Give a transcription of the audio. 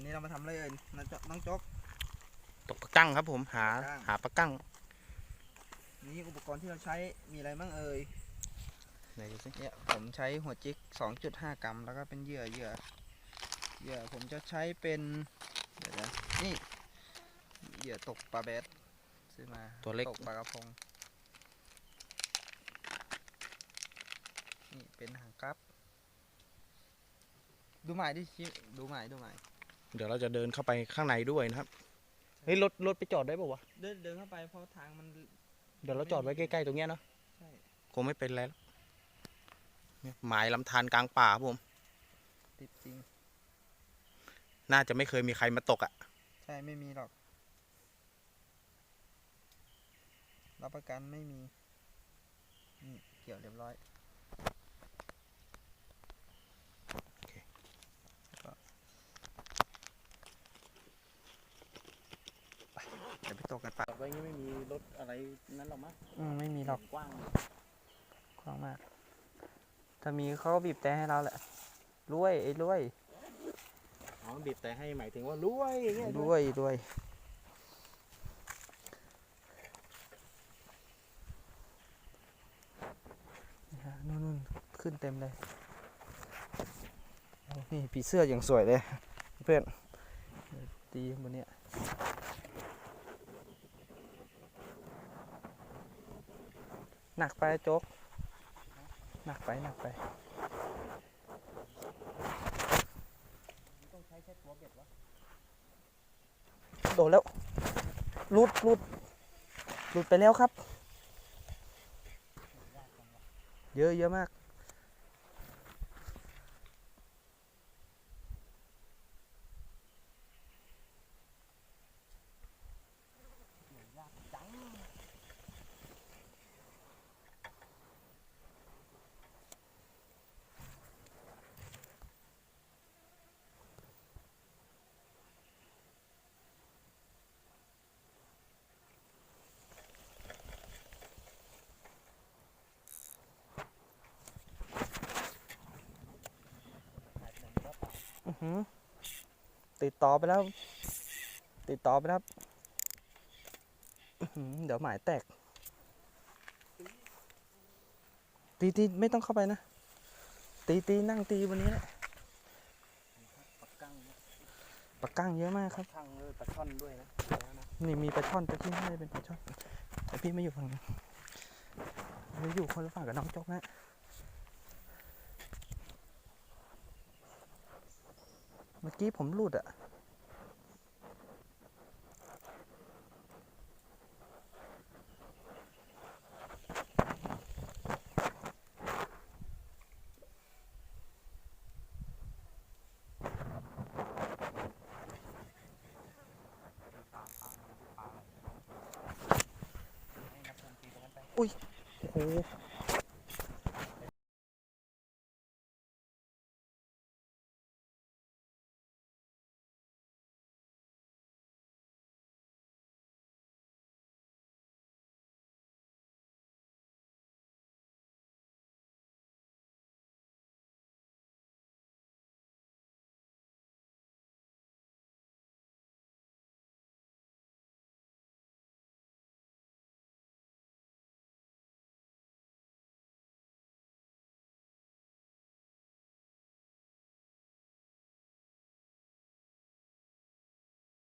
วันนี้เรามาทำอะไรเอ่ยน้องจ๊อกน้องจ๊อก ตกปลากั้งครับ ผมหาปลากั้ง หาปลากั้งนี่อุปกรณ์ที่เราใช้มีอะไรบ้างเอ่ย ไหนดูสิเนี่ยผมใช้หัวจิก 2.5 กรัม แล้วก็เป็นเหยื่อเหยื่อเหยื่อผมจะใช้เป็นเดี๋ยวนะนี่เหยื่อตกปลาแบดซื้อมาตัวเล็กตกปลากระพง นี่เป็นหางกรับ ดูหมายดิชิดูหมายดูหมาย เดี๋ยวเราจะเดินเข้าไปข้างในด้วยนะครับเฮ้ยรถรถไปจอดได้ป่าวะเดินเดินเข้าไปเพราะทางมัน เดี๋ยวเราจอดไว้ใกล้ๆตรงเนี้ยเนาะใช่ คงไม่เป็นไรหรอกเนี่ยหมายลำธารกลางป่าครับผม ติดจริง น่าจะไม่เคยมีใครมาตกอะ ใช่ไม่มีหรอก รับประกันไม่มี นี่เกี่ยวเรียบร้อยแล้วก็ไปเดี๋ยวไปตกกันปะ จอด ไว้งี้ไม่มีรถอะไรนั้นหรอกมั้งอืมไม่มีหรอกกว้างกว้างมาก ถ้ามีเขาก็บีบแต่ให้เราแหละรวยไอ้รวยอ๋อบีบแต่ให้หมายถึงว่ารวยอย่างเงี้ยรวยรวยนี่ฮะนู่นนู่นขึ้นเต็มเลยโอ้นี่ผีเสื้ออย่างสวยเลย เพื่อนเดี๋ยวตีบนเนี้ย หนักไปโจ๊ก หนักไปหนักไป ต้องใช้แค่ตัวเบ็ดวะ โดนแล้วรุดรุดหลุดไปแล้วครับ เยอะเยอะมาก ติดต่อไปแล้ว ติดต่อไปแล้วครับอื้อหือเดี๋ยวหมายแตกตีตีไม่ต้องเข้าไปนะ ตีตีนั่งตีบนนี้แหละปลากั้งนะปลากั้งเยอะมากครับช่างเลยปลาช่อนด้วยนะเดี๋ยวนะนี่มีปลาช่อนแต่ที่ไม่ได้เป็นปลาช่อนแต่พี่ไม่อยู่ฝั่งนั้นไม่อยู่คนละฝั่งกับน้องจกนะ เมื่อกี้ผมหลุดอะโอ้โห